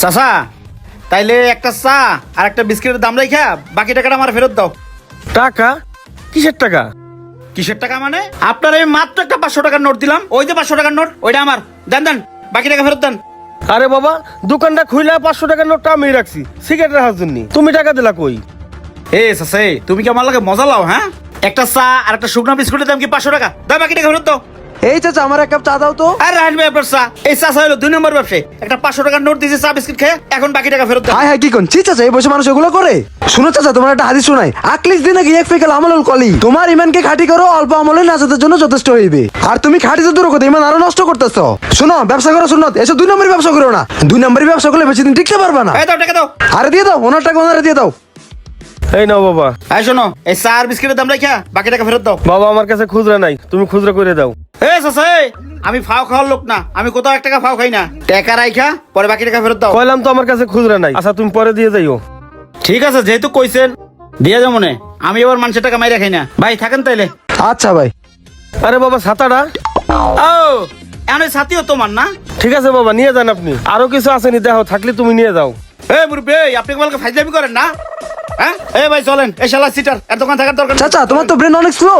চাচা তাইলে একটা চা আর একটা বিস্কিটের দাম রেখা বাকি টাকাটা আমার ফেরত দাও। টাকা? কিসের টাকা? কিসের টাকা মানে? আপনার আমি মাত্র একটা পাঁচশো টাকার নোট দিলাম ওই যে পাঁচশো টাকার নোট ওইটা আমার। দেন দেন বাকি টাকা ফেরত দেন। আরে বাবা দোকানটা খুইলা পাঁচশো টাকার নোটটা আমি রাখছি সিগারেট রাখার জন্য। তুমি টাকা দিলা কই? এ সাসে তুমি কি আমার লাগে মজা লাও হ্যাঁ? একটা চা আর একটা শুকনো বিস্কুটের দাম কি পাঁচশো টাকা? দাও বাকি টাকা ফেরত দাও। এই চাচা আমার এক কাপ চা দাও তো। আর রাহেন ভাই আপনার চা। এই চা চা হলো দুই নম্বর ব্যবসায়ী একটা পাঁচশো টাকার নোট দিয়েছে চা বিস্কিট খেয়ে এখন বাকি টাকা ফেরত দাও। হাই হাই কি কোন? ছি চাচা এই বসে মানুষ এগুলো করে? শুনো চাচা তোমার একটা হাদিস শোনাই। আকলিস দিনে গিয়ে ফেকাল আমলুল কলি। তোমার ইমানকে খাঁটি করো অল্প আমলে নাজাতের জন্য যথেষ্ট হইবে। আর তুমি খাঁটি তো দূর কথা ইমান আরও নষ্ট করতেছো। শোনো ব্যবসা করো শুনো এসব দুই নম্বরই ব্যবসা করো না। দুই নম্বরই ব্যবসা করলে বেশি দিন টিকতে পারবে না। এই দাও টাকা দাও। আরে দিয়ে দাও ওনার টাকা ওনারে দিয়ে দাও। এই নাও বাবা। এই শোনো এই চা আর বিস্কিটের দাম রেখা বাকি টাকা ফেরত দাও। বাবা আমার কাছে খুচরা নাই। তুমি খুচরা করে দাও। এ আমি ফাও খাওয়ার লোক না। আমি কোথাও এক টাকা ফাও খাই না। টাকা রাইখা পরে বাকি টাকা ফেরত দাও। কইলাম তো আমার কাছে খুচরা নাই। আচ্ছা তুমি পরে দিয়ে যাইও। ঠিক আছে যেহেতু কইছেন দিয়ে যাও মনে। আমি এবার মানুষের টাকা মাইরা খাই না। ভাই থাকেন তাইলে। আচ্ছা ভাই। আরে বাবা ছাতাটা? ও এমন সাথীও তোমার না? ঠিক আছে বাবা নিয়ে যান আপনি। আরও কিছু আসেনি দেখো থাকলে তুমি নিয়ে যাও। এ মুরব্বী আপনি কি বলকে ফাইজলামি করেন না? হ্যাঁ? এ ভাই চলেন। এই শালা সিটার এর দোকান থাকার দরকার। চাচা তোমার তো ব্রেন অনেক স্লো